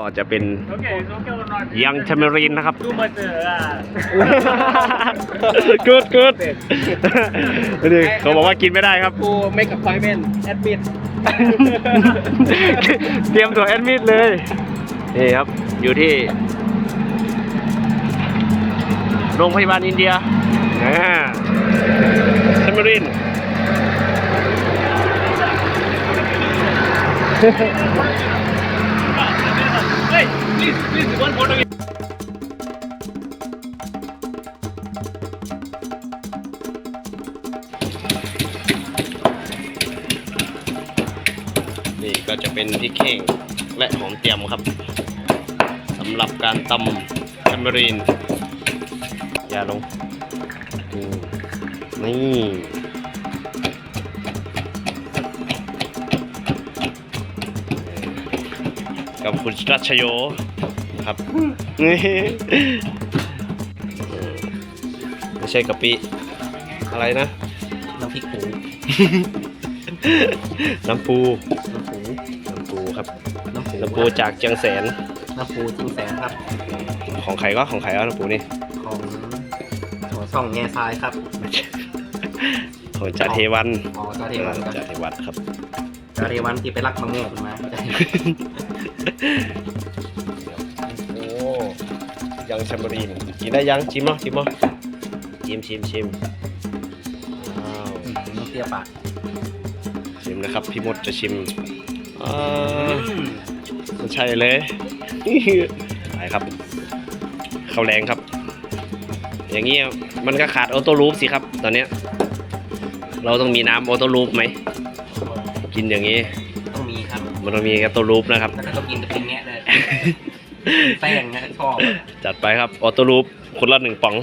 ก็จะเป็น Oké, is ook heel hard. ยังเทมเมอรีนนะครับ Doe maar te. Ja. กูดกูดนี่เขาบอกว่ากินไม่ได้ครับกู make appointment admit เตรียมตัวแอดมิดเลยนี่ครับ อยู่ที่ โรงพยาบาลอินเดียเทมเมอริน Hey, please, please, one photo. นี่ก็จะเป็นพริกแห้งและหอมเตียมครับสำหรับการตำแทมเบอรีนอย่าลงอืมนี่ กับคุณรัชโยครับนี่ไม่ใช่กะปิอะไรนะ น้ำพริกหูน้ำปูน้ำหูน้ำปูครับน้ำหูน้ำปูจากเจียงแสนน้ำปูจริงแสนครับ ของใครก็ของใครก็น้ำปูนี่ของหัวซ่องแง่ซ้ายครับของจ่าเทวันอ๋อจาเทวันครับจ่าเทวันครับจาเทวันที่ไปรักมะม่วงมา โอ้ยังแชมเบอรีนกินได้ยังชิมเนาะชิมเนาะชิมชิมชิมว้าวน้ำเปรี้ยวปากชิมนะครับ พี่มดจะชิมอ่าไม่ใช่เลยไปครับข้าวแรงครับ อย่างเงี้ยมันก็ขาดออโต้รูปสิครับ ตอนเนี้ย เราต้องมีน้ำออโต้รูปไหม กินอย่างนี้ มีครับมันต้องมีออโต้รูปนะครับ แล้วก็ต้องกินกับเป็นแงะเลยแป้งนะชอบจัดไปครับออโต้รูปคนละหนึ่งป๋องอ